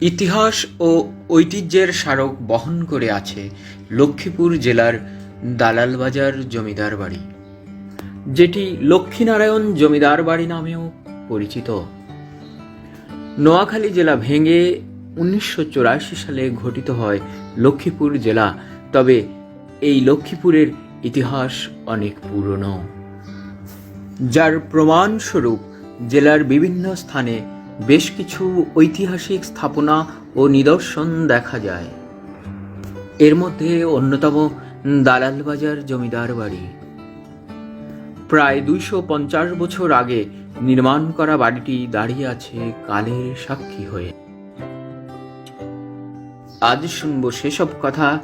ইতিহাস ও ঐতিহ্যের স্মারক বহন করে আছে লক্ষ্মীপুর জেলার দালালবাজার জমিদার বাড়ি, যেটি লক্ষ্মীনারায়ণ জমিদার বাড়ি নামেও পরিচিত। নোয়াখালী জেলা ভেঙে উনিশশো চুরাশি সালে ঘটিত হয় লক্ষ্মীপুর জেলা, তবে এই লক্ষ্মীপুরের ইতিহাস অনেক পুরনো। যার প্রমাণস্বরূপ জেলার বিভিন্ন স্থানে বেশ কিছু ঐতিহাসিক স্থাপনা ও নিদর্শন দেখা যায়। এর মধ্যে অন্যতম দালালবাজার জমিদার বাড়ি। প্রায় দুইশো পঞ্চাশ বছর আগে নির্মাণ করা বাড়িটি দাঁড়িয়ে আছে কালের সাক্ষী হয়ে। আজ শুনব সেসব কথা,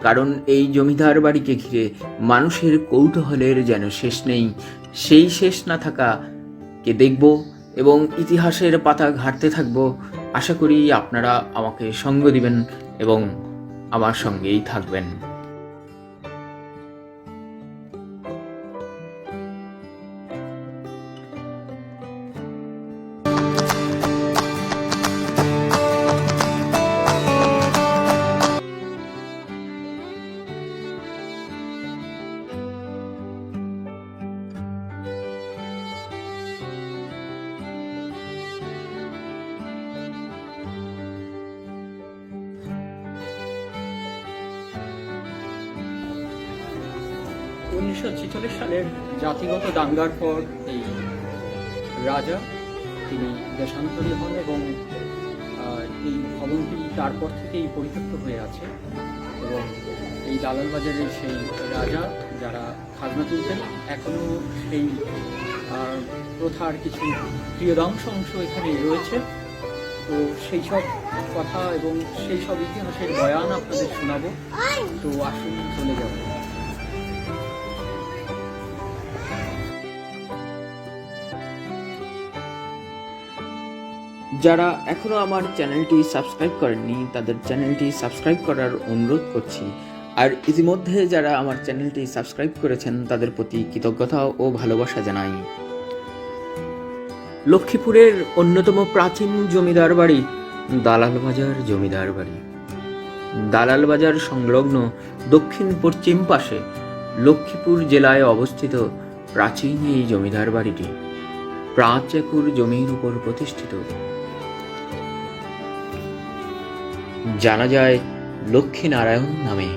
কারণ এই জমিদার বাড়িকে ঘিরে মানুষের কৌতূহলের যেন শেষ নেই। সেই শেষ না থাকা কে দেখব? এবং ইতিহাসের পাতা ঘাঁটতে থাকব, আশা করি আপনারা আমাকে সঙ্গ দিবেন এবং আমার সঙ্গেই থাকবেন। উনিশশো ছেচল্লিশ সালের জাতিগত দাঙ্গার পর এই রাজা, তিনি দেশান্তরী হন এবং এই ভবনটি তারপর থেকেই পরিত্যক্ত হয়ে আছে এবং এই দালাল বাজারের সেই রাজা যারা খাজনা তুলতেন এখনও সেই প্রথার কিছু প্রিয়দাংশ অংশ এখানে রয়েছে। তো সেই সব কথা এবং সেই সব ইতিহাসের বয়ান আপনাদের শোনাবো। তো আসুন চলে যাব। যারা এখনও আমার চ্যানেলটি সাবস্ক্রাইব করেননি, তাদের চ্যানেলটি সাবস্ক্রাইব করার অনুরোধ করছি। আর ইতিমধ্যে যারা আমার চ্যানেলটি সাবস্ক্রাইব করেছেন, তাদের প্রতি কৃতজ্ঞতা ও ভালোবাসা জানাই। লক্ষ্মীপুরের অন্যতম প্রাচীন জমিদার বাড়ি, দালাল বাজার জমিদার বাড়ি। দালাল বাজার সংলগ্ন দক্ষিণ পশ্চিম পাশে লক্ষ্মীপুর জেলায় অবস্থিত প্রাচীন এই জমিদার বাড়িটি। পাঁচ একর জমির উপর প্রতিষ্ঠিত। জানা যায় লক্ষ্মীনারায়ণ নামে।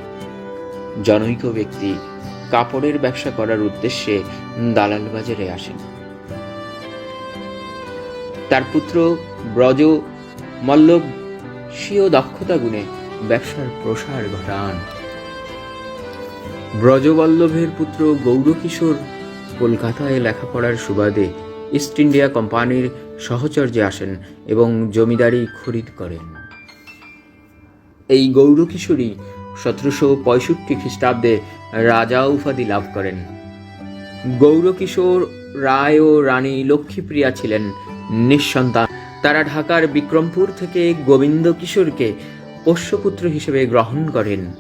জনৈক ব্যক্তি কাপড়ের ব্যবসা করার উদ্দেশ্যে দালাল বাজারে আসেন। তার পুত্র ব্রজ মল্লব স্বীয় দক্ষতা গুণে ব্যবসার প্রসার ঘটান। ব্রজবল্লভের পুত্র গৌরকিশোর কলকাতায় লেখাপড়ার সুবাদে ইস্ট ইন্ডিয়া কোম্পানির সহচর্যে আসেন এবং জমিদারি খরিদ করেন। এই গৌরকিশোরী সতেরোশো পঁয়ষট্টি খ্রিস্টাব্দে রাজা উপাধি লাভ করেন। গৌরকিশোর রায় ও রানী লক্ষ্মীপ্রিয়া ছিলেন নিঃসন্তান। তারা ঢাকার বিক্রমপুর থেকে গোবিন্দ কিশোরকে পোষ্যপুত্র হিসেবে গ্রহণ করেন।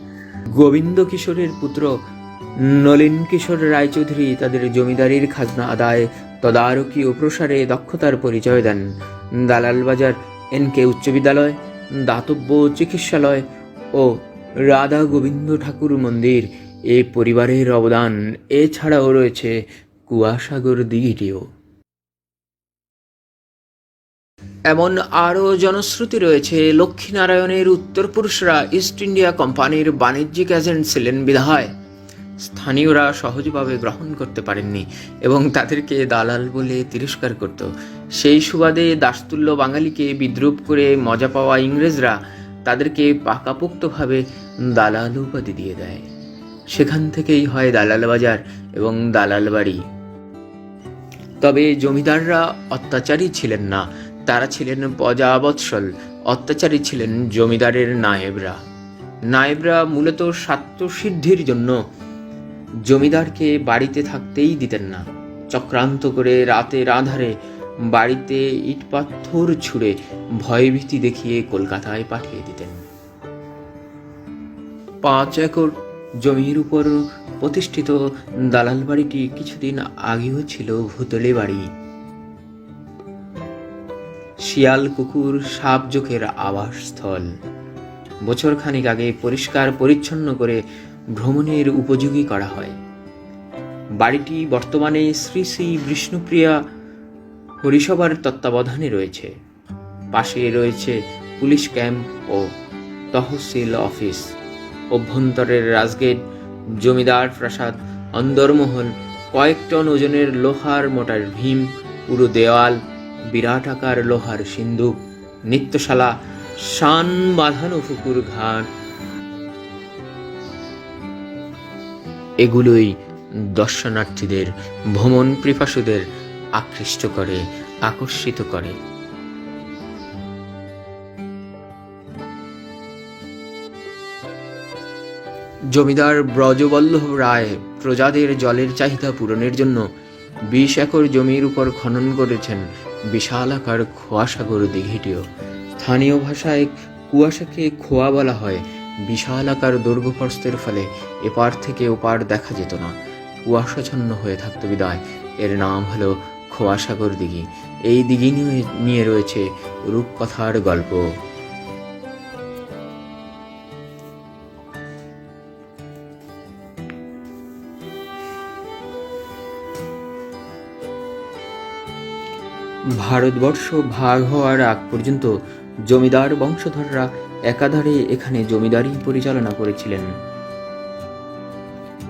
গোবিন্দ কিশোরের পুত্র নলিন কিশোর রায়চৌধুরী তাদের জমিদারির খাজনা আদায়, তদারকি ও প্রসারে দক্ষতার পরিচয় দেন। দালালবাজার এন কে উচ্চ বিদ্যালয় দাতব্য চিকিৎসালয় ও রাধা গোবিন্দ ঠাকুর মন্দির এ পরিবারের অবদান। এছাড়াও রয়েছে কুয়াসাগর দিঘিটিও। এমন আরও জনশ্রুতি রয়েছে, লক্ষ্মীনারায়ণের উত্তরপুরুষরা ইস্ট ইন্ডিয়া কোম্পানির বাণিজ্যিক এজেন্ট ছিলেন বিধায়। স্থানীয়রা সহজভাবে গ্রহণ করতে পারেননি এবং তাদেরকে দালাল বলে তিরস্কার করত। সেই সুবাদে দাসতুল্য বাঙালিকে বিদ্রুপ করে মজা পাওয়া ইংরেজরা তাদেরকে পাকাপোক্তভাবে দালাল উপাধি দিয়ে দেয়। সেখান থেকেই হয় দালাল বাজার এবং দালাল বাড়ি। তবে জমিদাররা অত্যাচারী ছিলেন না, তারা ছিলেন প্রজাবৎসল, অত্যাচারী ছিলেন জমিদারের নায়েবরা। নায়েবরা মূলত স্বার্থসিদ্ধির জন্য জমিদারকে বাড়িতে থাকতেই দিতেন না। চক্রান্ত করে রাতের আধারে বাড়িতে ইট পাথর ছুঁড়ে ভয়ভীতি দেখিয়ে কলকাতায় পাঠিয়ে দিতেন। পাঁচ একর জমির উপর প্রতিষ্ঠিত দালাল বাড়িটি কিছুদিন আগেও ছিল ভূতলে বাড়ি। শিয়াল কুকুর সাপ জোকের আবাসস্থল। বছর খানিক আগে পরিষ্কার পরিচ্ছন্ন করে ভ্রমণের উপযোগী করা হয়। বাড়িটি বর্তমানে শ্রী শ্রী বিষ্ণুপ্রিয়া হরিসভার তত্ত্বাবধানে রয়েছে। পাশে রয়েছে পুলিশ ক্যাম্প ও তহসিল অফিস। অভ্যন্তরের রাজগেট, জমিদার প্রাসাদ, অন্দরমহল, কয়েক টন ওজনের লোহার মোটার ভীম পুরো দেওয়াল, বিরাট আকার লোহার সিন্ধুক নিত্যশালা, শান বাঁধানো পুকুর ঘাট এগুলোই দর্শনার্থীদের ভ্রমণ পিপাসুদের আকৃষ্ট করে, আকর্ষিত করে। জমিদার ব্রজবল্লভ রায় প্রজাদের জলের চাহিদা পূরণের জন্য বিশ একর জমির উপর খনন করেছেন বিশাল আকার খোয়াসাগর দিঘিটিও। স্থানীয় ভাষায় কুয়াশাকে খোয়া বলা হয় বিশাল আকার দৈর্ঘ্যপ্রস্তের ফলে এপার থেকে ওপার দেখা যেত না। কুয়াশাচ্ছন্ন হয়ে থাকতো বিদায়। এর নাম হলো খোয়াসাগর দিঘি। এই দিঘি নিয়ে রয়েছে রূপকথার গল্প। ভারতবর্ষ ভাগ হওয়ার আগ পর্যন্ত জমিদার, বংশধররা একাধারে এখানে জমিদারি পরিচালনা করেছিলেন।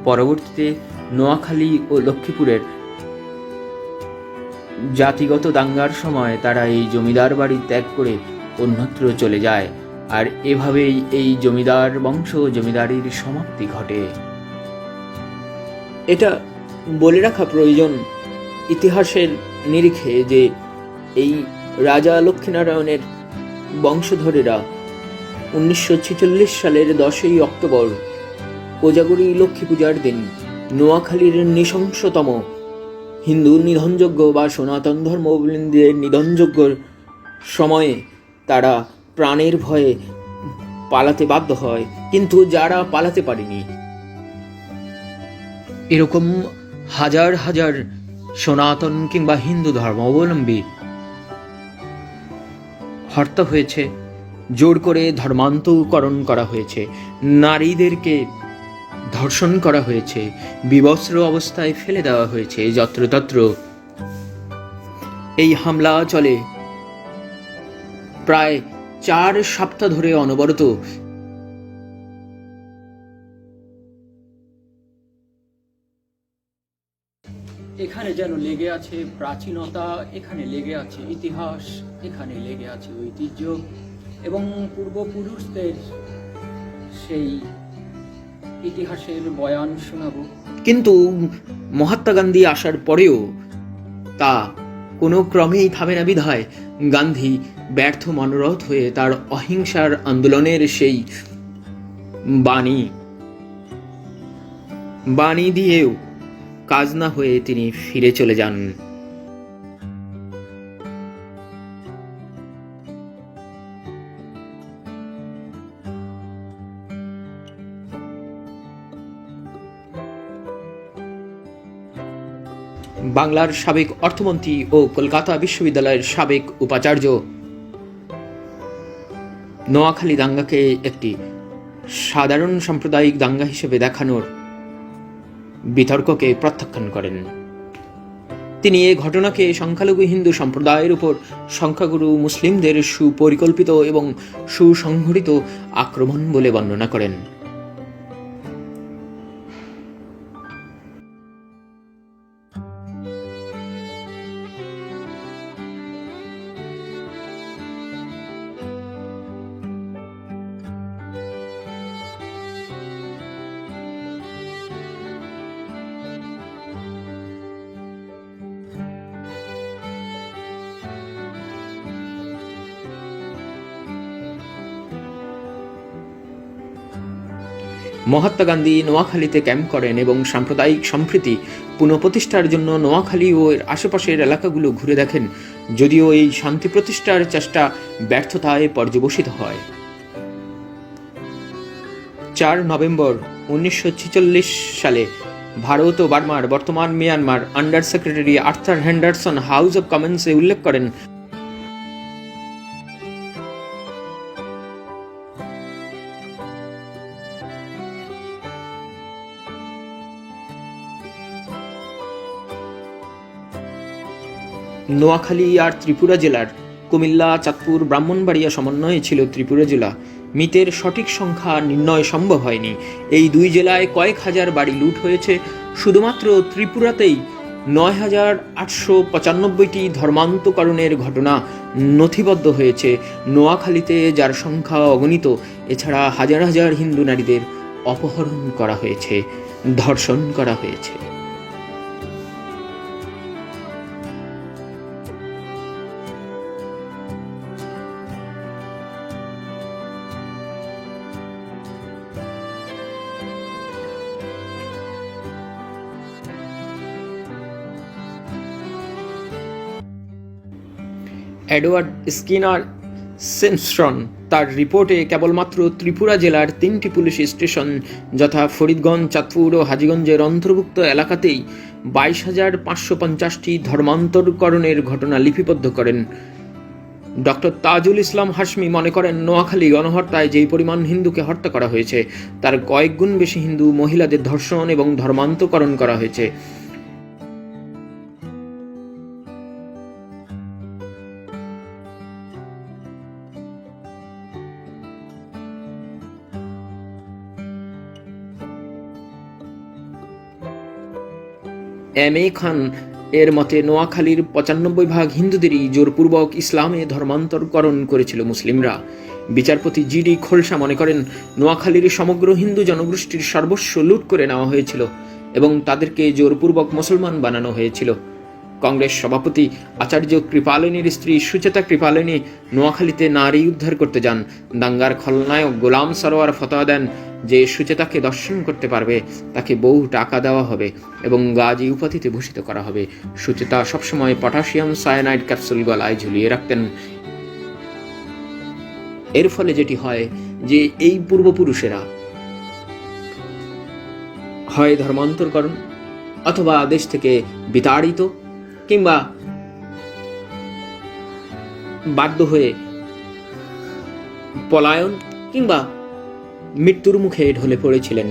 পরবর্তীতে নোয়াখালী ও লক্ষ্মীপুরের জাতিগত দাঙ্গার সময় তারা এই জমিদার বাড়ি ত্যাগ করে অন্যত্র চলে যায়, আর এভাবেই এই জমিদার বংশ জমিদারির সমাপ্তি ঘটে। এটা বলে রাখা প্রয়োজন ইতিহাসের নিরিখে যে এই রাজা লক্ষ্মীনারায়ণের বংশধরেরা উনিশশো ছেচল্লিশ সালের দশই অক্টোবর, কোজাগরী লক্ষ্মী পূজার দিন, নোয়াখালীর নৃশংসতম হিন্দু নিধনযোগ্য বা সনাতন ধর্মাবলম্বীদের নিধনযোগ্য সময়ে তারা প্রাণের ভয়ে পালাতে বাধ্য হয়, কিন্তু যারা পালাতে পারেনি। এরকম হাজার হাজার সনাতন কিংবা হিন্দু ধর্মাবলম্বী হত্যা হয়েছে জোর করে ধর্মান্তকরণ করা হয়েছে। নারীদেরকে ধর্ষণ করা হয়েছে। বিবস্ত্র অবস্থায় ফেলে দেওয়া হয়েছে। যত্রতত্র এই হামলা চলে। প্রায় চার সপ্তাহ ধরে অনবরত এখানে যেন লেগে আছে প্রাচীনতা, এখানে লেগে আছে ইতিহাস, এখানে লেগে আছে ঐতিহ্য। এবং পূর্বপুরুষদের সেই ইতিহাসের বয়ান শোনাবো। কিন্তু মহাত্মা গান্ধী আসার পরেও তা কোনো ক্রমেই থামে না বিধায়। গান্ধী ব্যর্থ মনোরথ হয়ে তার অহিংসার আন্দোলনের সেই বাণী বাণী দিয়েও কাজ না হয়ে তিনি ফিরে চলে যান। বাংলার সাবেক অর্থমন্ত্রী ও কলকাতা বিশ্ববিদ্যালয়ের সাবেক উপাচার্য। নোয়াখালী দাঙ্গাকে একটি সাধারণ সাম্প্রদায়িক দাঙ্গা হিসেবে দেখানোর বিতর্ককে প্রত্যাখ্যান করেন। তিনি এ ঘটনাকে সংখ্যালঘু হিন্দু সম্প্রদায়ের উপর সংখ্যাগুরু মুসলিমদের সুপরিকল্পিত এবং সুসংগঠিত আক্রমণ বলে বর্ণনা করেন। মহাত্মা গান্ধী নোয়াখালীতে ক্যাম্প করেন এবং সাম্প্রদায়িক সম্প্রীতি পুনঃপ্রতিষ্ঠার জন্য নোয়াখালী ও এর আশেপাশের এলাকাগুলো ঘুরে দেখেন। যদিও এই শান্তি প্রতিষ্ঠার চেষ্টা ব্যর্থতায় পর্যবসিত হয়। চার নভেম্বর উনিশশো ছেচল্লিশ সালে ভারত ও বার্মার বর্তমান Myanmar under secretary Arthur Henderson House of কমন্সে উল্লেখ করেন নোয়াখালী আর ত্রিপুরা জেলার কুমিল্লা, চাঁদপুর, ব্রাহ্মণবাড়িয়া সমন্বয়ে ছিল ত্রিপুরা জেলা। মৃতের সঠিক সংখ্যা নির্ণয় সম্ভব হয়নি। এই দুই জেলায় কয়েক হাজার বাড়ি লুট হয়েছে। শুধুমাত্র ত্রিপুরাতেই নয় হাজার আটশো পঁচানব্বইটি ধর্মান্তকরণের ঘটনা নথিবদ্ধ হয়েছে। নোয়াখালীতে যার সংখ্যা অগণিত, এছাড়া হাজার হাজার হিন্দু নারীদের অপহরণ করা হয়েছে, ধর্ষণ করা হয়েছে। এডওয়ার্ড স্কিনার সিমস্ট্রন তার রিপোর্টে কেবলমাত্র ত্রিপুরা জেলার তিনটি পুলিশ স্টেশন যথা ফরিদগঞ্জ, চাঁদপুর ও হাজীগঞ্জের অন্তর্ভুক্ত এলাকাতেই বাইশ হাজার পাঁচশো পঞ্চাশটি ধর্মান্তরকরণের ঘটনা লিপিবদ্ধ করেন। ডক্টর তাজুল ইসলাম হাসমি মনে করেন, নোয়াখালী গণহত্যায় যেই পরিমাণ হিন্দুকে হত্যা করা হয়েছে, তার কয়েক গুণ বেশি হিন্দু মহিলাদের ধর্ষণ এবং ধর্মান্তকরণ করা হয়েছে। এম এ খান এর মতে নোয়াখালীর পঁচানব্বই ভাগ হিন্দুদেরই জোরপূর্বক ইসলামে ধর্মান্তরকরণ করেছিল মুসলিমরা। বিচারপতি জিডি খোলসা মনে করেন, নোয়াখালীর সমগ্র হিন্দু জনগোষ্ঠীর সর্বস্ব লুট করে নেওয়া হয়েছিল এবং তাদেরকে জোরপূর্বক মুসলমান বানানো হয়েছিল। কংগ্রেস সভাপতি আচার্য কৃপালিনীর স্ত্রী সুচেতা কৃপালিনী নোয়াখালীতে নারী উদ্ধার করতে যান। দাঙ্গার খলনায়ক গোলাম সরোয়ার ফতোয়া দেন যে সুচেতাকে দর্শন করতে পারবে, তাকে বহু টাকা দেওয়া হবে এবং গাজী উপাধিতে ভূষিত করা হবে। সুচেতা সবসময় পটাশিয়াম সায়ানাইড ক্যাপসুল গলায় ঝুলিয়ে রাখতেন। এর ফলে যেটি হয় যে এই পূর্বপুরুষেরা হয় ধর্মান্তরকরণ অথবা দেশ থেকে বিতাড়িত কিংবা বাধ্য হয়ে পলায়ন কিংবা মৃত্যুর মুখে ঢলে পড়েছিলেন।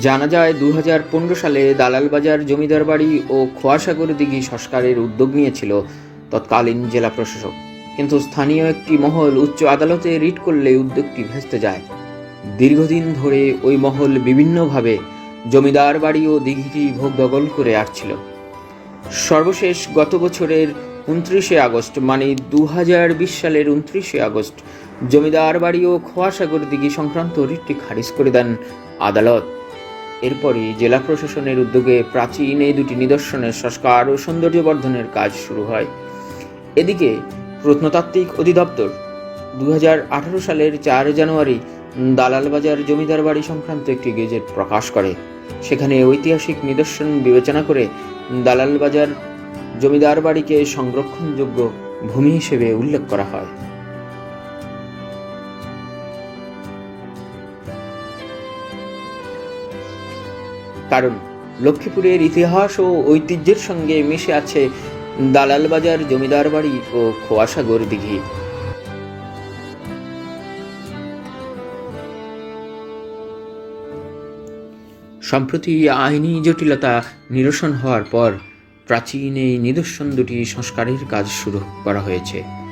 জানা যায় দু হাজার পনেরো সালে দালালবাজার জমিদার বাড়ি ও খোয়াসাগর দিঘি সংস্কারের উদ্যোগ নিয়েছিল তৎকালীন জেলা প্রশাসক। কিন্তু স্থানীয় একটি মহল উচ্চ আদালতে রিট করলে উদ্যোগটি ভেস্তে যায়। দীর্ঘদিন ধরে ওই মহল বিভিন্নভাবে জমিদার বাড়ি ও দিঘিটি ভোগ দখল করে আসছিল। সর্বশেষ গত বছরের উনত্রিশে আগস্ট মানে দু হাজার বিশ সালের উনত্রিশে আগস্ট, জমিদার বাড়ি ও খোয়াসাগর দিঘি সংক্রান্ত রিটটি খারিজ করে দেন আদালত। এরপরই জেলা প্রশাসনের উদ্যোগে প্রাচীন এই দুটি নিদর্শনের সংস্কার ও সৌন্দর্যবর্ধনের কাজ শুরু হয়। এদিকে প্রত্নতাত্ত্বিক অধিদপ্তর। দু সালের চার জানুয়ারি দালালবাজার জমিদার বাড়ি সংক্রান্ত একটি গেজেট প্রকাশ করে। সেখানে ঐতিহাসিক নিদর্শন বিবেচনা করে দালালবাজার জমিদার বাড়িকে সংরক্ষণযোগ্য ভূমি হিসেবে উল্লেখ করা হয়। কারণ লক্ষ্মীপুরের ইতিহাস ও ঐতিহ্যের সঙ্গে মিশে আছে দালালবাজার জমিদার বাড়ি ও খোয়াসাগর দিঘি। সম্প্রতি আইনি জটিলতা নিরসন হওয়ার পর প্রাচীন এই নিদর্শন দুটি সংস্কারের কাজ শুরু করা হয়েছে।